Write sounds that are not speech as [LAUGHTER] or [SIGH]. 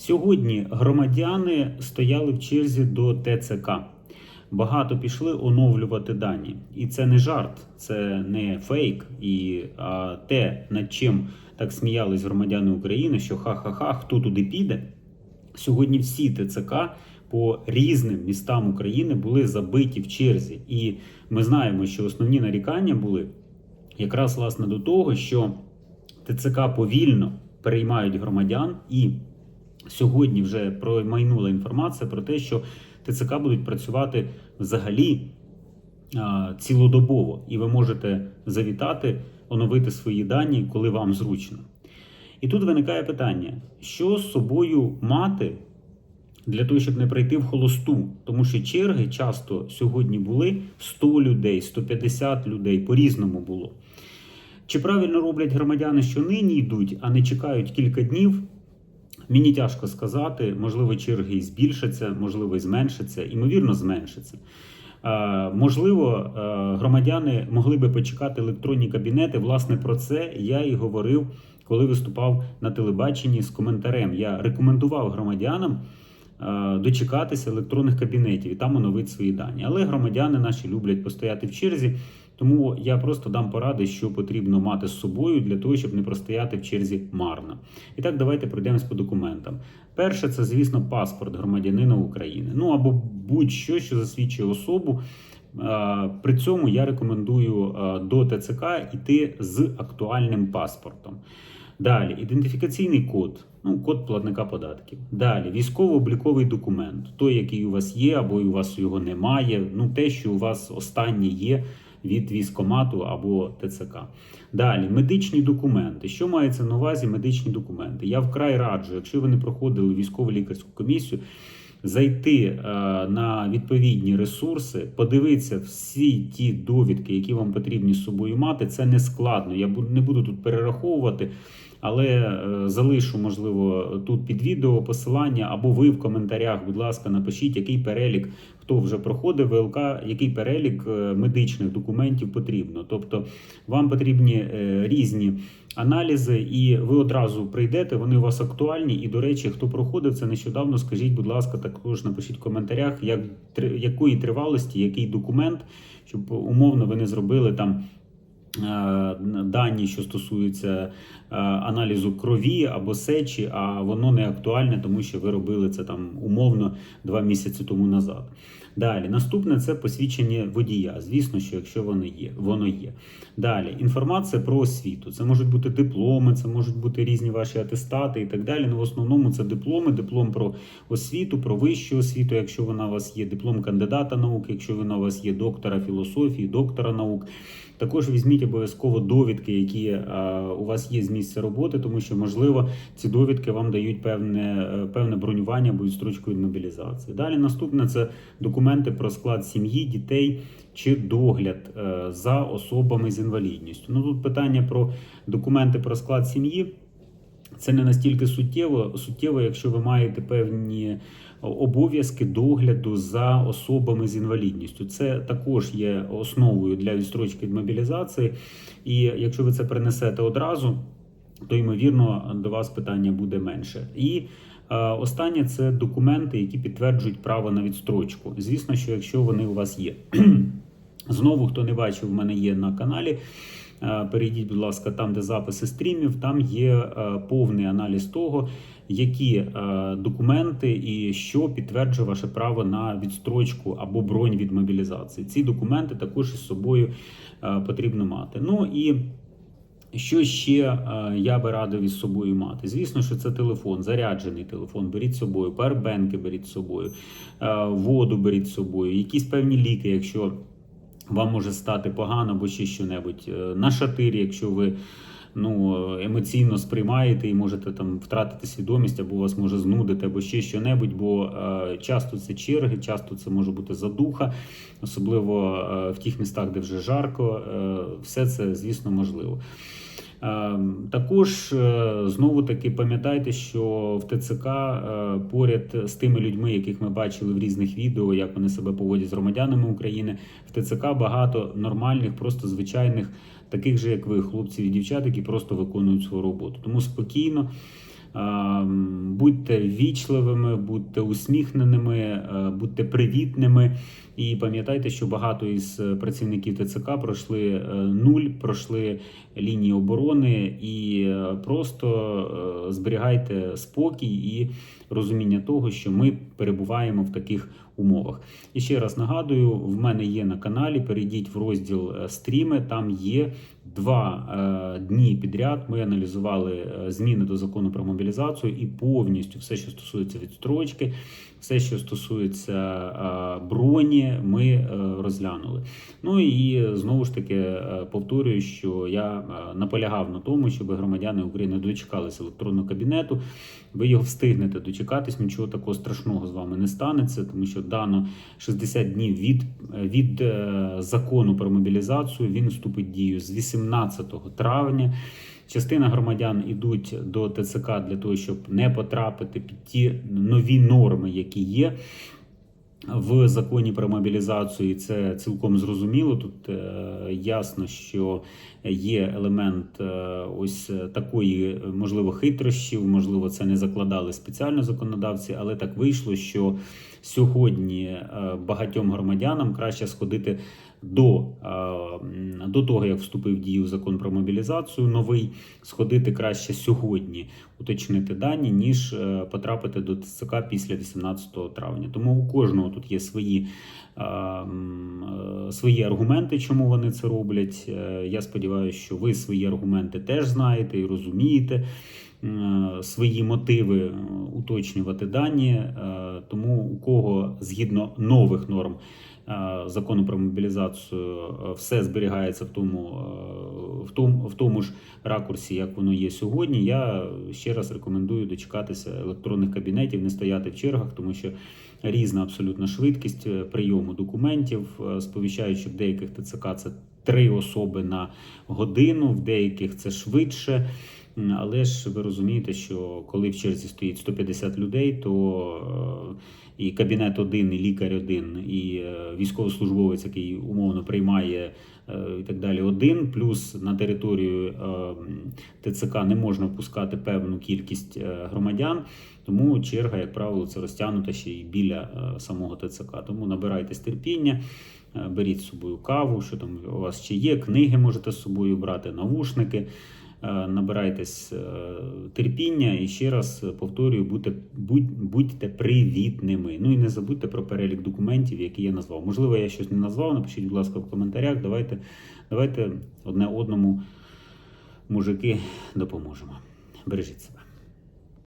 Сьогодні громадяни стояли в черзі до ТЦК. Багато пішли оновлювати дані. І це не жарт, це не фейк. І а, те, над чим так сміялись громадяни України, що ха-ха-ха, хто туди піде. Сьогодні всі ТЦК по різним містам України були забиті в черзі. І ми знаємо, що основні нарікання були якраз власне до того, що ТЦК повільно переймають громадян, і сьогодні вже промайнула інформація про те, що ТЦК будуть працювати взагалі а, цілодобово, і ви можете завітати, оновити свої дані, коли вам зручно. І тут виникає питання: що з собою мати для того, щоб не прийти в холосту? Тому що черги часто сьогодні були 100 людей, 150 людей, по-різному було. Чи правильно роблять громадяни, що нині йдуть, а не чекають кілька днів? Мені тяжко сказати. Можливо, черги збільшаться, можливо, і зменшаться, ймовірно, зменшаться. Е, Можливо, е, громадяни могли би почекати електронні кабінети. Власне, про це я і говорив, коли виступав на телебаченні з коментарем. Я рекомендував громадянам е, дочекатися електронних кабінетів і там оновити свої дані. Але громадяни наші люблять постояти в черзі. Тому я просто дам поради, що потрібно мати з собою для того, щоб не простояти в черзі марно. І так, давайте пройдемось по документам. Перше, це, звісно, паспорт громадянина України. Ну або будь-що, що засвідчує особу. При цьому я рекомендую до ТЦК йти з актуальним паспортом. Далі ідентифікаційний код, ну код платника податків. Далі військово-обліковий документ, той, який у вас є, або у вас його немає. Ну те, що у вас останнє є від військомату або ТЦК. Далі медичні документи. Що мається на увазі медичні документи? Я вкрай раджу, якщо ви не проходили військово-лікарську комісію. Зайти е, на відповідні ресурси, подивитися всі ті довідки, які вам потрібні з собою мати. Це не складно. Я не буду тут перераховувати, але е, залишу, можливо, тут під відео посилання, або ви в коментарях, будь ласка, напишіть, який перелік, хто вже проходив ВЛК, який перелік е, медичних документів потрібно. Тобто вам потрібні е, різні аналізи, і ви одразу прийдете, вони у вас актуальні. І, до речі, хто проходив це нещодавно, скажіть, будь ласка, також напишіть в коментарях, як, якої тривалості, який документ, щоб умовно ви не зробили там. Е, Дані, що стосуються е, аналізу крові або сечі, а воно не актуальне, тому що ви робили це там умовно два місяці тому назад. Далі, наступне це посвідчення водія. Звісно, що якщо воно є, воно є. Далі інформація про освіту. Це можуть бути дипломи, це можуть бути різні ваші атестати і так далі. Ну, в основному це дипломи, диплом про освіту, про вищу освіту, якщо вона у вас є, диплом кандидата наук, якщо вона у вас є доктора філософії, доктора наук. Також візьміть обов'язково довідки, які е, у вас є з місця роботи, тому що можливо ці довідки вам дають певне, е, певне бронювання або строчку від мобілізації. Далі наступне це документи про склад сім'ї, дітей чи догляд е, за особами з інвалідністю. Ну тут питання про документи про склад сім'ї. Це не настільки суттєво, суттєво, якщо ви маєте певні обов'язки догляду за особами з інвалідністю. Це також є основою для відстрочки від мобілізації. І якщо ви це принесете одразу, то ймовірно до вас питання буде менше. І е, останнє це документи, які підтверджують право на відстрочку. Звісно, що якщо вони у вас є. [CLEARS THROAT] Знову, хто не бачив, в мене є на каналі. Е, Перейдіть, будь ласка, там, де записи стрімів, там є е, повний аналіз того, які е, документи і що підтверджує ваше право на відстрочку або бронь від мобілізації. Ці документи також із собою потрібно мати. Ну і що ще я би радив із собою мати? Звісно, що це телефон, заряджений телефон. Беріть з собою, павербенки беріть з собою, воду беріть з собою, якісь певні ліки, якщо вам може стати погано або ще що-небудь. Е, На шатирі, якщо ви ну, емоційно сприймаєте і можете там втратити свідомість, або вас може знудити, або ще що-небудь, бо е, часто це черги, часто це може бути задуха, особливо е, в тих містах, де вже жарко. Е, все це, звісно, можливо. Е, Також е, знову таки пам'ятайте, що в ТЦК е, поряд з тими людьми, яких ми бачили в різних відео, як вони себе поводять з громадянами України, в ТЦК багато нормальних, просто звичайних, таких же як ви, хлопців і дівчат, які просто виконують свою роботу. Тому спокійно. Будьте ввічливими, будьте усміхненими, е, будьте привітними. І пам'ятайте, що багато із е, працівників ТЦК пройшли е, нуль, пройшли лінії оборони і просто зберігайте спокій і розуміння того, що ми перебуваємо в таких умовах. І ще раз нагадую: в мене є на каналі. Перейдіть в розділ стріми. Там є два дні підряд. Ми аналізували зміни до закону про мобілізацію і повністю все, що стосується відстрочки, все, що стосується броні, ми е, розглянули. Ну і знову ж таки е, повторюю, що я е, наполягав на тому, щоб громадяни України дочекалися електронного кабінету. Ви його встигнете дочекатись, нічого такого страшного з вами не станеться, тому що дано 60 днів від, від закону про мобілізацію. Він вступить в дію з 18 травня. Частина громадян ідуть до ТЦК для того, щоб не потрапити під ті нові норми, які є в законі про мобілізацію. І це цілком зрозуміло. Тут е, ясно, що є елемент е, ось такої, можливо, хитрощів, можливо, це не закладали спеціально законодавці, але так вийшло, що сьогодні е, багатьом громадянам краще сходити до, е, до того, як вступив в дію закон про мобілізацію новий, сходити краще сьогодні, уточнити дані, ніж е, потрапити до ТЦК після 18 травня. Тому у кожного тут є свої, е, свої аргументи, чому вони це роблять. Я сподіваюся, що ви свої аргументи теж знаєте і розумієте. Свої мотиви уточнювати дані, тому у кого згідно нових норм е, закону про мобілізацію е, все зберігається в тому, е, в тому, в тому ж ракурсі, як воно є сьогодні. Я ще раз рекомендую дочекатися електронних кабінетів, не стояти в чергах, тому що різна абсолютно швидкість прийому документів. Сповіщають, що в деяких ТЦК це три особи на годину, в деяких це швидше. Але ж ви розумієте, що коли в черзі стоїть 150 людей, то е, і кабінет один, і лікар один, і е, військовослужбовець, який умовно приймає е, і так далі, один, плюс на територію ТЦК не можна впускати певну кількість громадян. Тому черга, як правило, це розтягнута ще й біля самого ТЦК. Тому набирайтесь терпіння. Беріть з собою каву, що там у вас ще є, книги можете з собою брати, навушники. Е, Набирайтесь е, терпіння і ще раз повторюю, будьте, будь, будьте привітними. Ну і не забудьте про перелік документів, які я назвав. Можливо, я щось не назвав. Напишіть, будь ласка, в коментарях. Давайте, давайте одне одному, мужики, допоможемо. Бережіть себе.